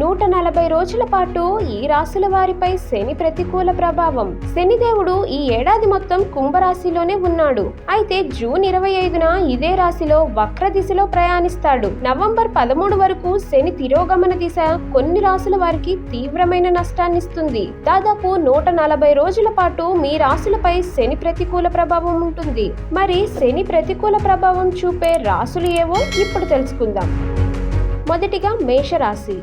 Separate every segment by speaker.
Speaker 1: నూట నలభై రోజుల పాటు ఈ రాశుల వారిపై శని ప్రతికూల ప్రభావం. శనిదేవుడు ఈ ఏడాది మొత్తం కుంభరాశిలోనే ఉన్నాడు. అయితే జూన్ ఇరవై ఐదున ఇదే రాశిలో వక్ర దిశలో ప్రయాణిస్తాడు. నవంబర్ పదమూడు వరకు శని తిరోగమన దిశ కొన్ని రాశుల వారికి తీవ్రమైన నష్టాన్నిస్తుంది. దాదాపు నూట నలభై రోజుల పాటు మీ రాశులపై శని ప్రతికూల ప్రభావం ఉంటుంది. మరి శని ప్రతికూల ప్రభావం చూపే రాశులు ఏవో ఇప్పుడు తెలుసుకుందాం. మొదటిగా మేషరాశి.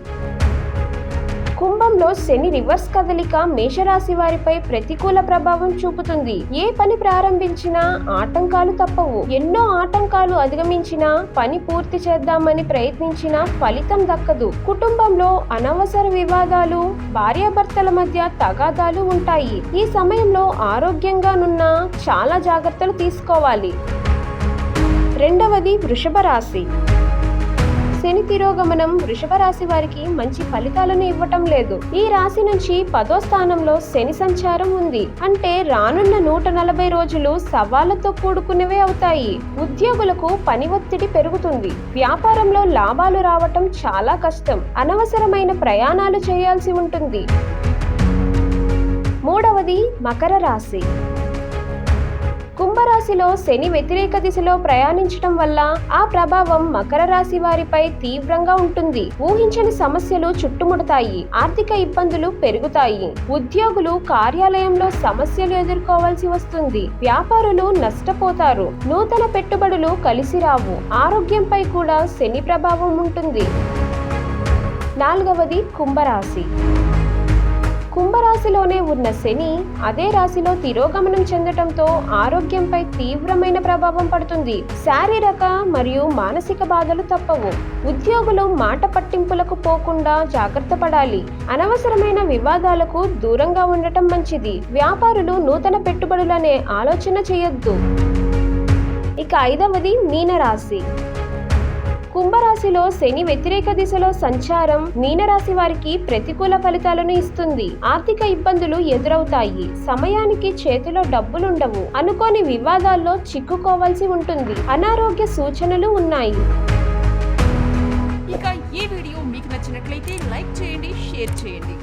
Speaker 1: కుంభంలో శని రివర్స్ కదలిక మేషరాశి వారిపై ప్రతికూల ప్రభావం చూపుతుంది. ఏ పని ప్రారంభించినా ఆటంకాలు తప్పవు. ఎన్నో ఆటంకాలు అధిగమించినా పని పూర్తి చేద్దామని ప్రయత్నించినా ఫలితం దక్కదు. కుటుంబంలో అనవసర వివాదాలు భార్యాభర్తల మధ్య తగాదాలు ఉంటాయి. ఈ సమయంలో ఆరోగ్యంగా నున్న చాలా జాగ్రత్తలు తీసుకోవాలి. రెండవది వృషభ రాశి. శని తిరోగమనం వృషభ రాశి వారికి మంచి ఫలితాలను ఇవ్వటం లేదు. ఈ రాశి నుంచి పదో స్థానంలో శని సంచారం ఉంది. అంటే రానున్న నూట నలభై రోజులు సవాళ్ళతో కూడుకునేవే అవుతాయి. ఉద్యోగులకు పని ఒత్తిడి పెరుగుతుంది. వ్యాపారంలో లాభాలు రావటం చాలా కష్టం. అనవసరమైన ప్రయాణాలు చేయాల్సి ఉంటుంది. మూడవది మకర రాశి. కుంభరాశిలో శని వ్యతిరేక దిశలో ప్రయాణించడం వల్ల ఆ ప్రభావం మకర రాశి వారిపై తీవ్రంగా ఉంటుంది. ఊహించని సమస్యలు చుట్టుముడతాయి. ఆర్థిక ఇబ్బందులు పెరుగుతాయి. ఉద్యోగులు కార్యాలయంలో సమస్యలు ఎదుర్కోవాల్సి వస్తుంది. వ్యాపారులు నష్టపోతారు. నూతన పెట్టుబడులు కలిసి రావు. ఆరోగ్యంపై కూడా శని ప్రభావం ఉంటుంది. నాలుగవది కుంభరాశి. కుంభరాశిలోనే ఉన్న శని అదే రాశిలో తిరోగమనం చెందటంతో ఆరోగ్యంపై తీవ్రమైన ప్రభావం పడుతుంది. శారీరక మరియు మానసిక బాధలు తప్పవు. ఉద్యోగులు మాట పట్టింపులకు పోకుండా జాగ్రత్త పడాలి. అనవసరమైన వివాదాలకు దూరంగా ఉండటం మంచిది. వ్యాపారులు నూతన పెట్టుబడులనే ఆలోచన చేయొద్దు. ఇక ఐదవది మీనరాశి. కుంభరాశిలో శని వ్యతిరేక దిశలో సంచారం మీనరాశి వారికి ప్రతికూల ఫలితాలను ఇస్తుంది. ఆర్థిక ఇబ్బందులు ఎదురవుతాయి. సమయానికి చేతిలో డబ్బులుండవు. అనుకోని వివాదాల్లో చిక్కుకోవాల్సి ఉంటుంది. అనారోగ్య సూచనలు ఉన్నాయి.
Speaker 2: ఇక ఈ వీడియో మీకు నచ్చినట్లయితే లైక్ చేయండి షేర్ చేయండి.